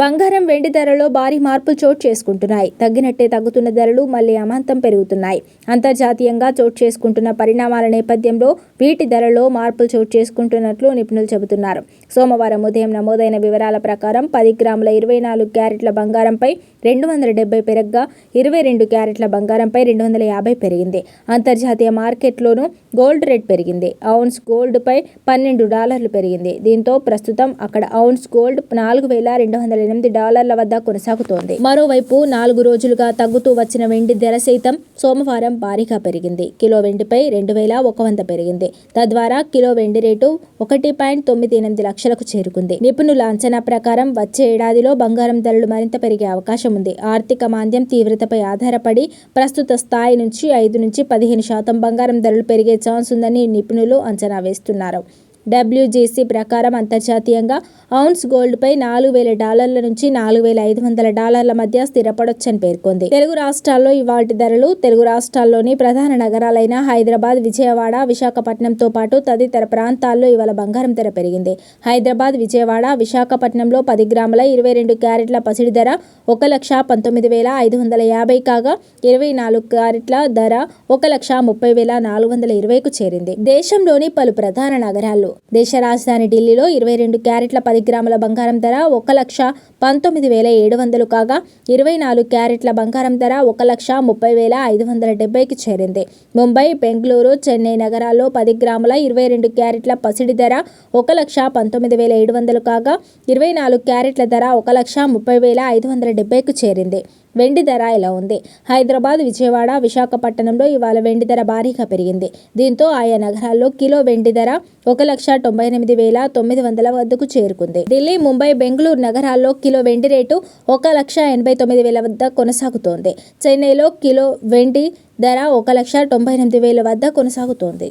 బంగారం వెండి ధరలో భారీ మార్పులు చోటు చేసుకుంటున్నాయి. తగ్గినట్టే తగ్గుతున్న ధరలు మళ్ళీ అమాంతం పెరుగుతున్నాయి. అంతర్జాతీయంగా చోటు చేసుకుంటున్న పరిణామాల నేపథ్యంలో వీటి ధరలో మార్పులు చోటు చేసుకుంటున్నట్లు నిపుణులు చెబుతున్నారు. సోమవారం ఉదయం నమోదైన వివరాల ప్రకారం పది గ్రాముల ఇరవై నాలుగు క్యారెట్ల బంగారంపై రెండు వందల డెబ్బై పెరగ్గా ఇరవై రెండు క్యారెట్ల బంగారంపై రెండు వందల యాభై పెరిగింది. అంతర్జాతీయ మార్కెట్లోనూ గోల్డ్ రేట్ పెరిగింది. ఔన్స్ గోల్డ్పై పన్నెండు డాలర్లు పెరిగింది. దీంతో ప్రస్తుతం అక్కడ ఔన్స్ గోల్డ్ నాలుగు వేల రెండు వందల ఎనిమిది డాలర్ల వద్ద కొనసాగుతోంది. మరోవైపు నాలుగు రోజులుగా తగ్గుతూ వచ్చిన వెండి ధర సైతం సోమవారం భారీగా పెరిగింది. కిలో వెండిపై రెండు వేల ఒక వంద పెరిగింది. తద్వారా కిలో వెండి రేటు ఒకటి పాయింట్ తొమ్మిది ఎనిమిది లక్షలకు చేరుకుంది. నిపుణుల అంచనా ప్రకారం వచ్చే ఏడాదిలో బంగారం ధరలు మరింత పెరిగే అవకాశం ఉంది. ఆర్థిక మాంద్యం తీవ్రతపై ఆధారపడి ప్రస్తుత స్థాయి నుంచి ఐదు నుంచి పదిహేను శాతం బంగారం ధరలు పెరిగే ఛాన్స్ ఉందని నిపుణులు అంచనా వేస్తున్నారు. డబ్ల్యూజీసీ ప్రకారం అంతర్జాతీయంగా ఔన్స్ గోల్డ్పై నాలుగు వేల డాలర్ల నుంచి నాలుగు వేల ఐదు వందల డాలర్ల మధ్య స్థిరపడొచ్చని పేర్కొంది. తెలుగు రాష్ట్రాల్లో ఇవాటి ధరలు తెలుగు రాష్ట్రాల్లోని ప్రధాన నగరాలైన హైదరాబాద్ విజయవాడ విశాఖపట్నంతో పాటు తదితర ప్రాంతాల్లో ఇవాళ బంగారం ధర పెరిగింది. హైదరాబాద్ విజయవాడ విశాఖపట్నంలో పది గ్రాముల ఇరవై రెండు క్యారెట్ల పసిడి ధర ఒక లక్ష పంతొమ్మిది వేల ఐదు వందల యాభై కాగా ఇరవై నాలుగు క్యారెట్ల ధర ఒక లక్ష ముప్పై వేల నాలుగు వందల ఇరవైకు చేరింది. దేశంలోని పలు ప్రధాన నగరాల్లో దేశ రాజధాని ఢిల్లీలో ఇరవై రెండు క్యారెట్ల పది గ్రాముల బంగారం ధర ఒక లక్ష పంతొమ్మిది వేల ఏడు వందలు కాగా ఇరవై నాలుగు క్యారెట్ల బంగారం ధర ఒక లక్ష ముప్పై వేల ఐదు వందల డెబ్బైకి చేరింది. ముంబై బెంగళూరు చెన్నై నగరాల్లో పది గ్రాముల ఇరవై రెండు క్యారెట్ల పసిడి ధర ఒక లక్ష పంతొమ్మిది వేల ఏడు వందలు కాగా ఇరవై నాలుగు క్యారెట్ల ధర ఒక లక్ష ముప్పై వేల ఐదు వందల డెబ్బైకు చేరింది. వెండి ధర ఇలా ఉంది? హైదరాబాద్ విజయవాడ విశాఖపట్నంలో ఇవాళ వెండి ధర భారీగా పెరిగింది. దీంతో ఆయా నగరాల్లో కిలో వెండి ధర ఒక లక్ష తొంభై ఎనిమిది వేల తొమ్మిది వందల వద్దకు చేరుకుంది. ఢిల్లీ ముంబై బెంగళూరు నగరాల్లో కిలో వెండి రేటు ఒక లక్ష ఎనభై తొమ్మిది వేల వద్ద కొనసాగుతోంది. చెన్నైలో కిలో వెండి ధర ఒక లక్ష తొంభై ఎనిమిది వేల వద్ద కొనసాగుతోంది.